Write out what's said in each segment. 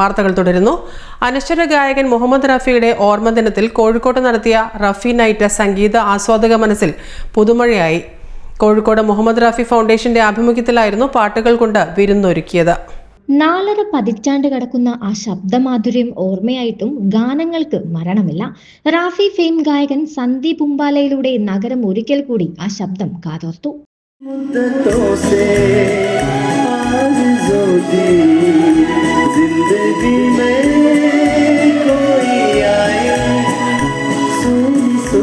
വാർത്തകൾ തുടരുന്നു. അനശ്വര ഗായകൻ മുഹമ്മദ് റഫിയുടെ ഓർമ്മദിനത്തിൽ കോഴിക്കോട്ട് നടത്തിയ റഫി നൈറ്റ് സംഗീത ആസ്വാദക മനസ്സിൽ പുതുമഴയായി. കോഴിക്കോട് മുഹമ്മദ് റഫി ഫൗണ്ടേഷന്റെ ആഭിമുഖ്യത്തിലായിരുന്നു പാട്ടുകൾ കൊണ്ട് വിരുന്നൊരുക്കിയത്. നാലര പതിറ്റാണ്ട് കടക്കുന്ന ആ ശബ്ദമാധുര്യം ഓർമ്മയായിട്ടും ഗാനങ്ങൾക്ക് മരണമില്ല. റാഫി ഫെയിം ഗായകൻ സന്ദീപ് ഉമ്പാലയിലൂടെ നഗരം ഒരിക്കൽ കൂടി ആ ശബ്ദം കാതോർത്തു.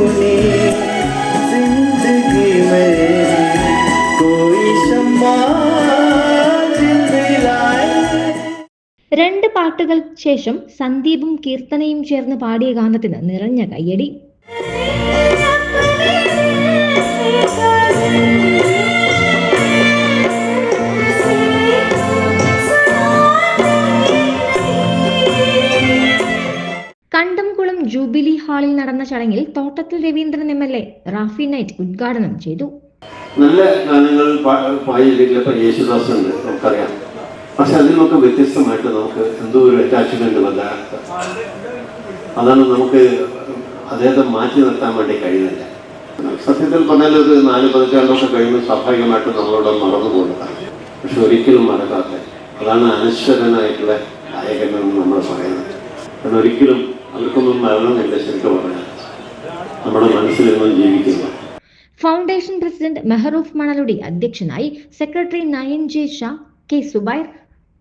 सुनी सुनी जिंदगी में कोई शम्मा जिलाए രണ്ട് പാട്ടുകൾ ശേഷം സന്ദീപും കീർത്തനയും ചേർന്ന് പാടിയ ഗാനത്തിന് നിറഞ്ഞ കയ്യടി ജൂബിലി ഹാളിൽ നടന്ന ചടങ്ങിൽ Thottathil Raveendran M L A Rafi night ഉദ്ഘാടനം ചെയ്തു. നല്ല ഗാനങ്ങൾ ഇപ്പം യേശുദാസ് ഉണ്ട് നമുക്കറിയാം. പക്ഷെ അതിനൊക്കെ വ്യത്യസ്തമായിട്ട് നമുക്ക് എന്തോ ഒരു അറ്റാച്ച്മെന്റ് വല്ല അതാണ് നമുക്ക് അദ്ദേഹത്തെ മാറ്റി നിർത്താൻ വേണ്ടി കഴിയുന്നില്ല. സത്യത്തിൽ പറഞ്ഞാൽ ഒരു നാല് പതിറ്റാണ്ടൊക്കെ കഴിയുമ്പോൾ സ്വാഭാവികമായിട്ടും നമ്മളോട് മറന്നു പോകുന്നതാണ് പക്ഷെ ഒരിക്കലും മറക്കാത്ത അതാണ് അനശ്വരനായിട്ടുള്ള ഗായകനെന്ന് നമ്മൾ പറയുന്നത്. അതൊരിക്കലും അവർക്കൊന്നും മരണമില്ല ശരിക്കും പറഞ്ഞാൽ. നമ്മുടെ മനസ്സിലെന്നും ജീവിക്കുന്നു ഫൗണ്ടേഷൻ പ്രസിഡന്റ് മെഹറൂഫ് മണലുടി അധ്യക്ഷനായി secretary nine J Shah K Zubair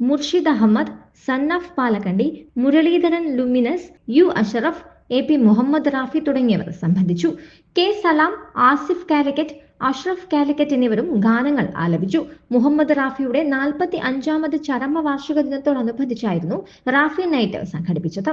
Murshid Ahmed Sannaf Palakkandi Muraleedharan luminous U Ashraf A P Muhammad Rafi തുടങ്ങിയവർ സംബന്ധിച്ചു. കെ സലാം ആസിഫ് കാലിക്കറ്റ് അഷ്റഫ് കാലിക്കറ്റ് എന്നിവരും ഗാനങ്ങൾ ആലപിച്ചു. മുഹമ്മദ് റാഫിയുടെ നാൽപ്പത്തി അഞ്ചാമത് ചരമവാർഷിക ദിനത്തോടനുബന്ധിച്ചായിരുന്നു റാഫി നൈറ്റ് സംഘടിപ്പിച്ചത്.